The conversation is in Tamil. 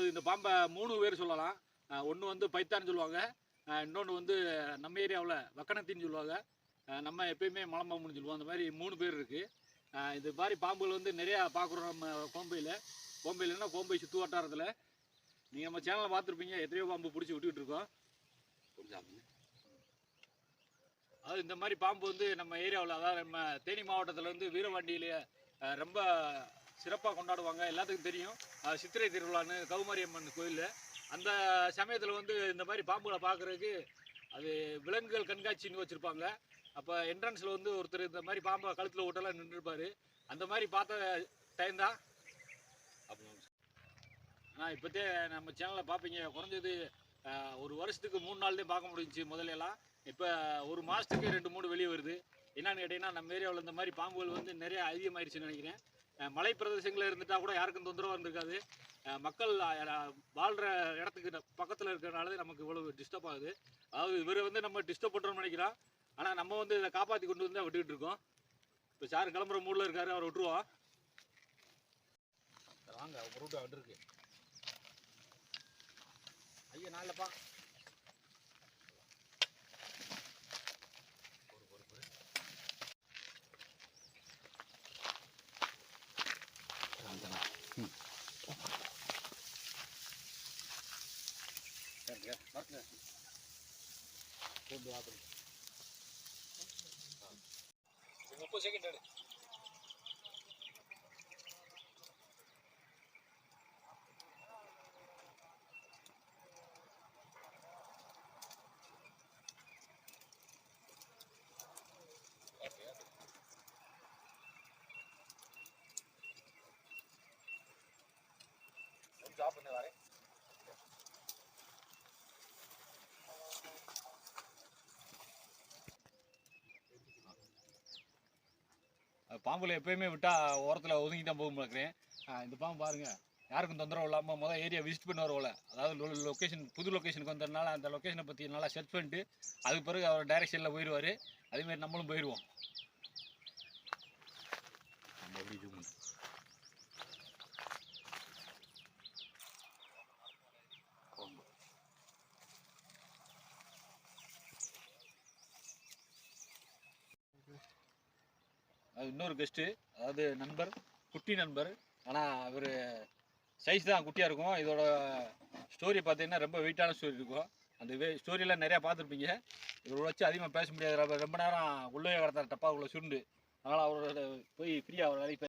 அதாவது இந்த பாம்பை மூணு பேர் சொல்லலாம். ஒன்று வந்து பைத்தான்னு சொல்லுவாங்க. இன்னொன்று வந்து நம்ம ஏரியாவில் வக்கணத்தின்னு சொல்லுவாங்க. நம்ம எப்பயுமே மலம்பாம்புன்னு சொல்லுவோம். அந்த மாதிரி மூணு பேர் இருக்குது இது மாதிரி பாம்புகள் வந்து நிறையா பார்க்குறோம் நம்ம கோம்பையில். கோம்பையில்னா கோம்பை சுற்று வட்டாரத்தில். நீங்கள் நம்ம சேனலில் பார்த்துருப்பீங்க. எத்தனையோ பாம்பு பிடிச்சி விட்டுக்கிட்டு இருக்கோம். அதாவது இந்த மாதிரி பாம்பு வந்து நம்ம ஏரியாவில் அதாவது நம்ம தேனி மாவட்டத்தில் வந்து வீரவாண்டியிலேயே ரொம்ப சிறப்பாக கொண்டாடுவாங்க. எல்லாத்துக்கும் தெரியும். சித்திரை திருவிழான்னு கௌமாரியம்மன் கோயிலில். கோயில் அந்த சமயத்தில் வந்து இந்த மாதிரி பாம்புகளை பார்க்குறதுக்கு அது விலங்குகள் கண்காட்சின்னு வச்சுருப்பாங்க. அப்போ என்ட்ரன்ஸில் வந்து ஒருத்தர் இந்த மாதிரி பாம்பை கழுத்தில் ஓட்டெல்லாம் நின்றுருப்பார். அந்த மாதிரி பார்த்த டைம் தான். ஆனால் இப்போத்தே நம்ம சேனலில் பார்ப்பீங்க குறைஞ்சது ஒரு வருஷத்துக்கு மூணு நாள் பார்க்க முடிஞ்சுச்சு முதல்ல எல்லாம் இப்போ ஒரு மாதத்துக்கு ரெண்டு மூணு வெளியே வருது. என்னன்னு கேட்டிங்கன்னா நம்ம ஏரியாவில் இந்த மாதிரி பாம்புகள் வந்து நிறைய அதிகமாயிருச்சுன்னு நினைக்கிறேன். மலை பிரதேசங்களில் இருந்துட்டால் கூட யாருக்கும் தொந்தரவாக இருந்திருக்காது. மக்கள் வாழ்கிற இடத்துக்கு பக்கத்தில் இருக்கிறனால நமக்கு இவ்வளவு டிஸ்டர்ப் ஆகுது. அதாவது இவரை வந்து நம்ம டிஸ்டர்ப் பண்ணுறோம்னு நினைக்கிறோம் ஆனால் நம்ம வந்து இதை காப்பாற்றி கொண்டு வந்து தான் விட்டுக்கிட்டு இருக்கோம். இப்போ சார் கிளம்புற மூடில் இருக்காரு அவரை விட்டுருவோம். வாங்க ஒரு ரூட்டு விட்டுருக்கு. ஐயா நாளில்ப்பா. ಮುಪ್ಪು ಸೆಕೆಂಡ್ பாம்புல எப்பயுமே விட்டா ஓரத்தில் ஒதுங்கி தான் போகும் பார்க்குறேன் இந்த பாம்பு பாருங்க. யாருக்கும் தொந்தரவு இல்லாமல் முதல் ஏரியா விசிட் பண்ண வரவில்ல அதாவது லொக்கேஷன் புது லொக்கேஷனுக்கு வந்ததுனால அந்த லொக்கேஷனை பற்றி நல்லா செர்ச் பண்ணிட்டு அதுக்கு பிறகு அவர் டைரெக்ஷனில் போயிடுவார் அதேமாதிரி நம்மளும் போயிடுவோம் நம்ம அப்படி zoom பண்ணு. பாம்பு. அது இன்னொரு கெஸ்ட்டு அதாவது நண்பர் குட்டி நண்பர். ஆனால் அவர் சைஸ் தான் குட்டியாக இருக்கும். இதோட ஸ்டோரி பார்த்தீங்கன்னா ரொம்ப வெயிட்டான ஸ்டோரி இருக்கும். அந்த வே ஸ்டோரியெல்லாம் நிறையா பார்த்துருப்பீங்க. இவரை வச்சு அதிகமாக பேச முடியாது. ரொம்ப- ரொம்ப நேரம் உள்ளே கடத்தார் டப்பாக்குள்ளே சுருண்டு. அதனால் அவரோட போய் ஃப்ரீயாக அவர் வேலைக்கு